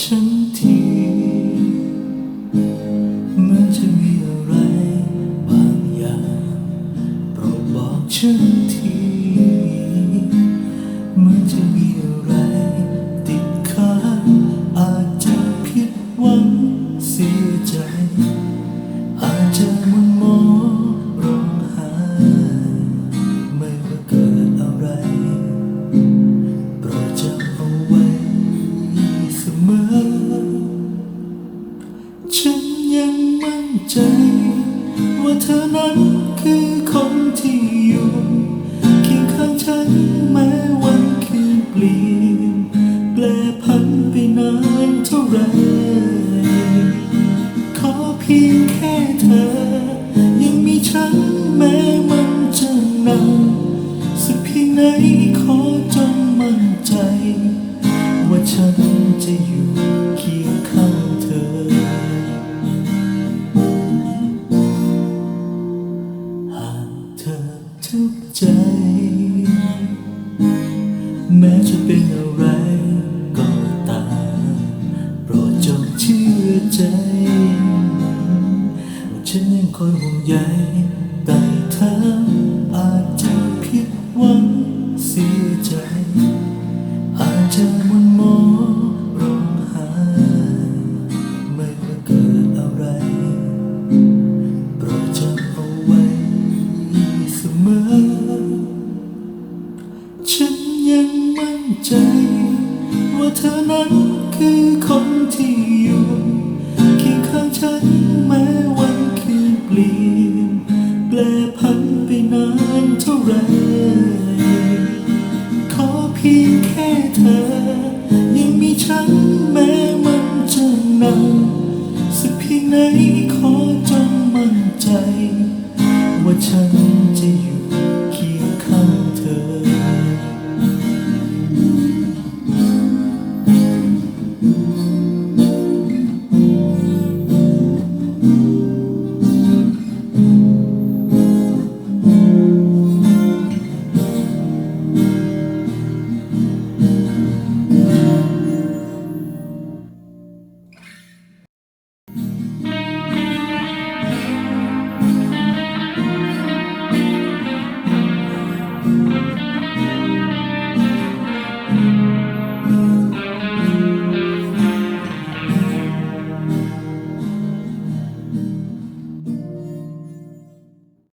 ฉันทีเหมือนจะมีอะไรบางอย่างโปรดบอกฉันทีเหมือนจะมีอะไรติดขัดอาจจะผิดหวังเสียใจ ใจ ว่าเธอนั้นคือคนที่อยู่เคียงข้างฉันแม้วันคืนเปลี่ยนแปลพันไปนานเท่าไร ขอเพียงแค่เธอ ยังมีฉันแม้มันจะนานสักเพียงไหนขอจงมั่นใจ ว่าฉันจะอยู่ ชื่อใจ ฉันยังคอยห่วงใยแต่เธออาจจะผิดหวังเสียใจ อาจจะมัวมองร้องไห้ไม่ว่าเกิดอะไรโปรดจำเอาไว้เสมอ ฉันยังมั่นใจ ว่าเธอนั้นคือคนที่ ไปนานเท่าไรขอเพียง